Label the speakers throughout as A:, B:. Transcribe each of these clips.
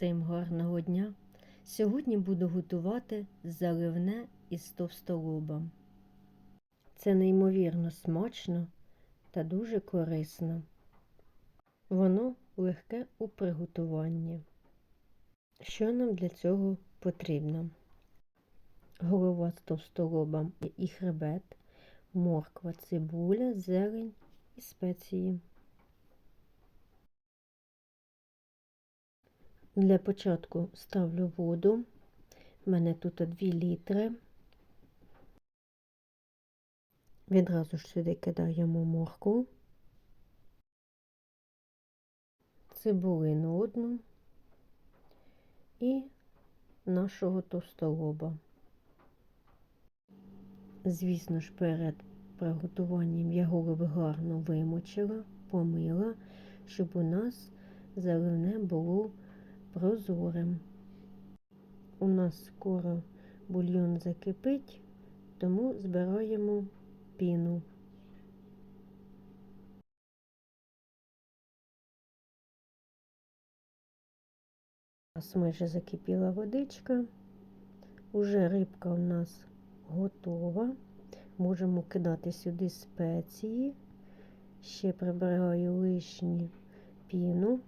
A: Всім гарного дня! Сьогодні буду готувати заливне із товстолобом. Це неймовірно смачно та дуже корисно. Воно легке у приготуванні. Що нам для цього потрібно? Голова з товстолобом і хребет, морква, цибуля, зелень і спеції. Для початку ставлю воду. У мене тут 2 літри. Відразу ж сюди кидаємо моркву, цибулину одну і нашого товстолоба. Звісно ж, перед приготуванням я голови гарно вимочила, помила, щоб у нас заливне було прозорим. У нас скоро бульйон закипить, тому збираємо піну. Ось майже закипіла водичка. Уже рибка у нас готова. Можемо кидати сюди спеції. Ще прибираю лишню піну.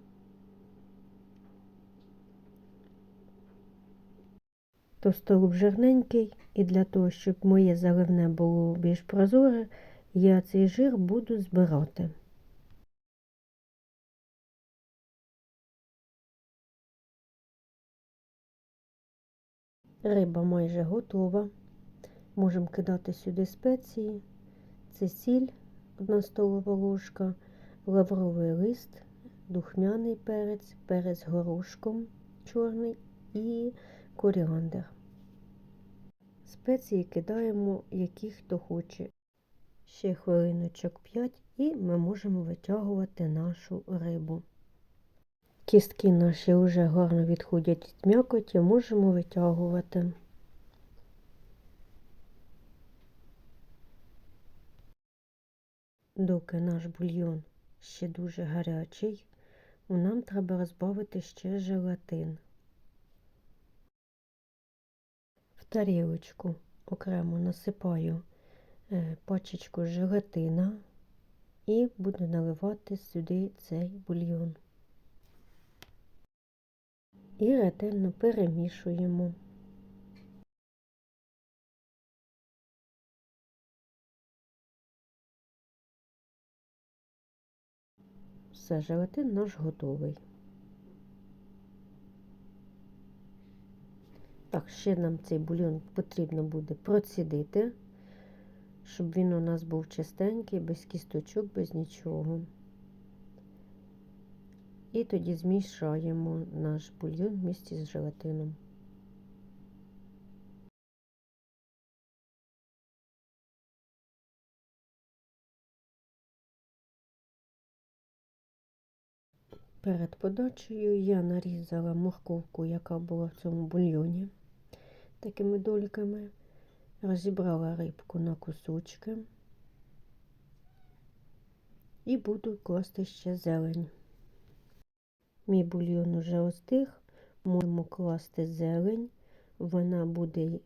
A: Товстолуб жирненький, і для того, щоб моє заливне було більш прозоре, я цей жир буду збирати. Риба майже готова. Можемо кидати сюди спеції. Це сіль, одна столова ложка, лавровий лист, духмяний перець, перець горошком чорний і коріандр. Спеції кидаємо, які хто хоче. Ще хвилиночок 5 і ми можемо витягувати нашу рибу. Кістки наші вже гарно відходять від м'якоті, можемо витягувати. Доки наш бульйон ще дуже гарячий, нам треба розбавити ще желатин. Тарілочку окремо насипаю пачечку желатина і буду наливати сюди цей бульйон. І ретельно перемішуємо. Все, желатин наш готовий. Так, ще нам цей бульйон потрібно буде процідити, щоб він у нас був чистенький, без кісточок, без нічого. І тоді змішаємо наш бульйон в місті з желатином. Перед подачею я нарізала морковку, яка була в цьому бульйоні, такими дольками, розібрала рибку на кусочки і буду класти ще зелень. Мій бульйон уже остиг, можемо класти зелень, вона буде,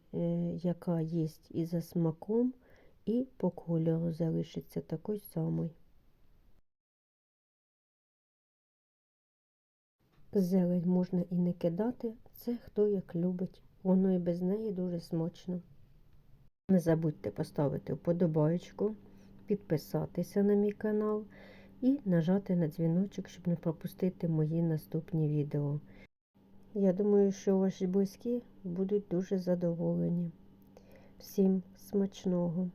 A: яка є і за смаком, і по кольору залишиться такий самий. Зелень можна і не кидати, це хто як любить. Воно і без неї дуже смачно. Не забудьте поставити вподобайку, підписатися на мій канал і нажати на дзвіночок, щоб не пропустити мої наступні відео. Я думаю, що ваші близькі будуть дуже задоволені. Всім смачного!